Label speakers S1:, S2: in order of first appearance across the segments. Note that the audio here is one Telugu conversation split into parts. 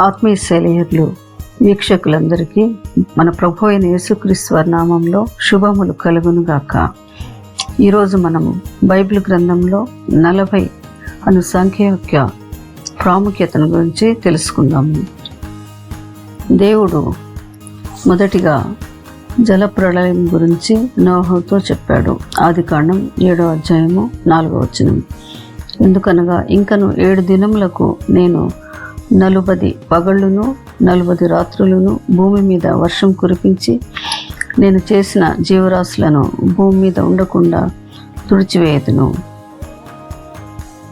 S1: ఆత్మీయ శైలియర్లు వీక్షకులందరికీ మన ప్రభు అయిన యేసుక్రీస్తు నామంలో శుభములు కలుగును గాక ఈరోజు మనము బైబిల్ గ్రంథంలో నలభై అను సంఖ్య యొక్క ప్రాముఖ్యతను గురించి తెలుసుకుందాము. దేవుడు మొదటిగా జలప్రళయం గురించి నోహంతో చెప్పాడు. ఆది కాండం ఏడో అధ్యాయము నాలుగో వచనం. ఎందుకనగా ఇంకను ఏడు దినములకు నేను నలుబది పగళ్ళును నలుబది రాత్రులను భూమి మీద వర్షం కురిపించి నేను చేసిన జీవరాశులను భూమి మీద ఉండకుండా తుడిచివేయదును.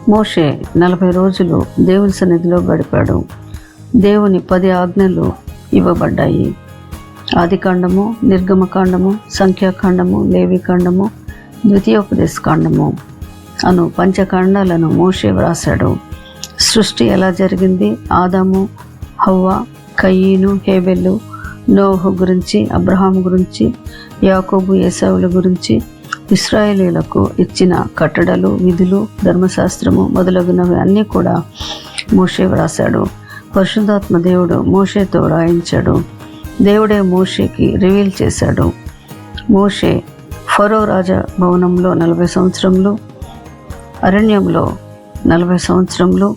S1: మోషే నలభై రోజులు దేవుని సన్నిధిలో గడిపాడు. దేవుని పది ఆజ్ఞలు ఇవ్వబడ్డాయి. ఆదికాండము నిర్గమకాండము సంఖ్యాకాండము లేవికాండము ద్వితీయోపదేశకాండము అను పంచకాండాలను మోషే వ్రాసాడు సృష్టి ఎలా జరిగింది? ఆదాము హవ్వ కయ్యను హేబెల్లు నోహు గురించి అబ్రహాం గురించి యాకోబు ఏసావుల గురించి ఇస్రాయేలీలకు ఇచ్చిన కట్టడలు విధులు ధర్మశాస్త్రము మొదలగునవి అన్నీ కూడా మోషే వ్రాశాడు. పరిశుద్ధాత్మ దేవుడు మోషేతో రాయించాడు. దేవుడే మోషేకి రివీల్ చేశాడు. మోషే ఫరో రాజ భవనంలో నలభై సంవత్సరంలో అరణ్యంలో నలభై సంవత్సరంలో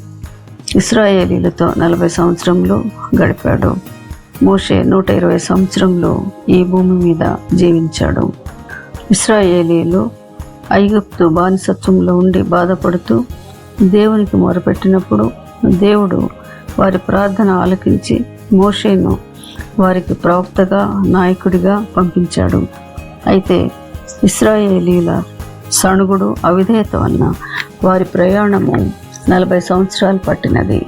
S1: ఇస్రాయేలీలతో నలభై సంవత్సరములు గడిపాడు. మోషే నూట ఇరవై సంవత్సరంలో ఈ భూమి మీద జీవించాడు. ఇస్రాయేలీలు ఐగుప్తు బానిసత్వంలో ఉండి బాధపడుతూ దేవునికి మొరపెట్టినప్పుడు దేవుడు వారి ప్రార్థన ఆలకించి మోషేను వారికి ప్రవక్తగా నాయకుడిగా పంపించాడు. అయితే ఇస్రాయేలీల సణుగుడు అవిధేయత వలన వారి ప్రయాణము నలభై సంవత్సరాలు పట్టినది.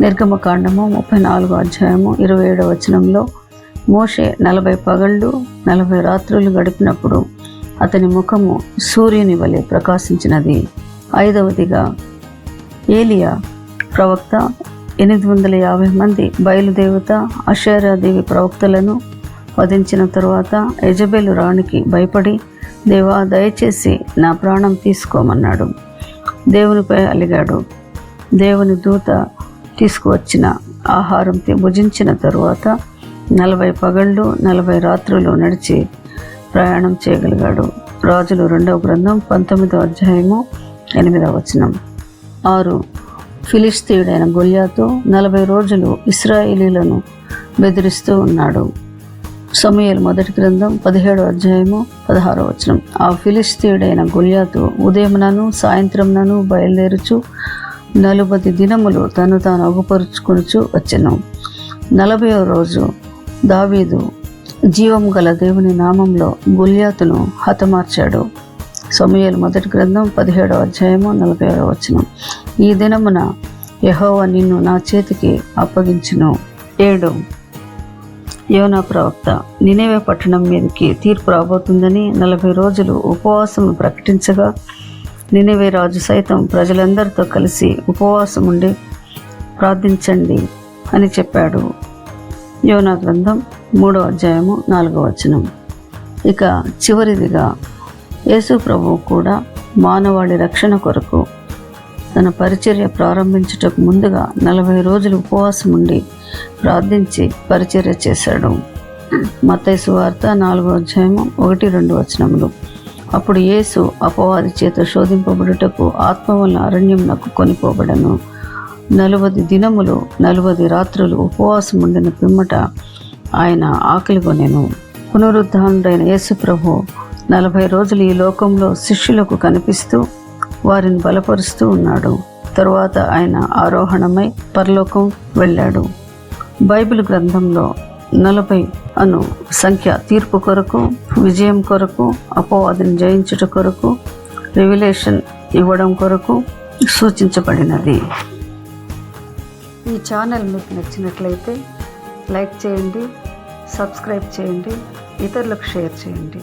S1: నిర్గమకాండము ముప్పై నాలుగో అధ్యాయము ఇరవై ఏడవ వచనంలో మోషే నలభై పగళ్ళు నలభై రాత్రులు గడిపినప్పుడు అతని ముఖము సూర్యుని వలె ప్రకాశించినది. ఐదవదిగా ఏలియా ప్రవక్త ఎనిమిది వందల యాభై మంది బయలుదేవత అషేరాదేవి ప్రవక్తలను వధించిన తరువాత యజబేలు రాణికి భయపడి దేవా దయచేసి నా ప్రాణం తీసుకోమన్నాడు. దేవునిపై అలిగాడు. దేవుని దూత తీసుకువచ్చిన ఆహారం భుజించిన తరువాత నలభై పగళ్ళు నలభై రాత్రులు నడిచి ప్రయాణం చేయగలిగాడు. రాజులు రెండవ గ్రంథం పంతొమ్మిదవ అధ్యాయము ఎనిమిదవ వచనం. ఆరు ఫిలిస్తీయుడైన గొల్యాతో నలభై రోజులు ఇస్రాయేలీలను బెదిరిస్తూ ఉన్నాడు. సమయలు మొదటి గ్రంథం పదిహేడు అధ్యాయము పదహారో వచనం. ఆ ఫిలిస్తీయుడైన గొల్యాతు ఉదయమునను సాయంత్రంనను బయలుదేరుచు నలుబది దినములు తను తాను అగుపరుచుకొనుచు వచ్చెను. నలభై రోజు దావీదు జీవం గల దేవుని నామంలో గుల్యాతును హతమార్చాడు. సమయలు మొదటి గ్రంథం పదిహేడో అధ్యాయము నలభై ఆరో వచనం. ఈ దినమున యహోవ నిన్ను నా చేతికి అప్పగించును. ఏడు. యోనా ప్రవక్త నినేవే పట్టణం మీదకి తీర్పు రాబోతుందని నలభై రోజులు ఉపవాసం ప్రకటించగా నినేవే రాజు సైతం ప్రజలందరితో కలిసి ఉపవాసం ఉండి ప్రార్థించండి అని చెప్పాడు. యోనా గ్రంథం మూడో అధ్యాయము నాలుగో వచనం. ఇక చివరిదిగా యేసు ప్రభువు కూడా మానవాళి రక్షణ కొరకు తన పరిచర్య ప్రారంభించుటకు ముందుగా నలభై రోజులు ఉపవాసం ఉండి ప్రార్థించి పరిచర్య చేశాడు. మత్తయి వార్త నాలుగో అధ్యాయము ఒకటి రెండు వచనములు. అప్పుడు యేసు అపవాది చేత శోధింపబడుటకు ఆత్మ అరణ్యం అరణ్యమునకు కొనిపోబడను. నలువది దినములు నలువది రాత్రులు ఉపవాసం ఉండిన పిమ్మట ఆయన ఆకలి కొనెను. పునరుద్ధానుడైన యేసు ప్రభు నలభై రోజులు ఈ లోకంలో శిష్యులకు కనిపిస్తూ వారిని బలపరుస్తూ ఉన్నాడు. తరువాత ఆయన ఆరోహణమై పరలోకం వెళ్ళాడు. బైబిల్ గ్రంథంలో నలభై అను సంఖ్య తీర్పు కొరకు విజయం కొరకు అపవాదిని జయించుట కొరకు రివిలేషన్ ఇవ్వడం కొరకు సూచించబడినది. ఈ ఛానల్ మీకు నచ్చినట్లయితే లైక్ చేయండి సబ్స్క్రైబ్ చేయండి ఇతరులకు షేర్ చేయండి.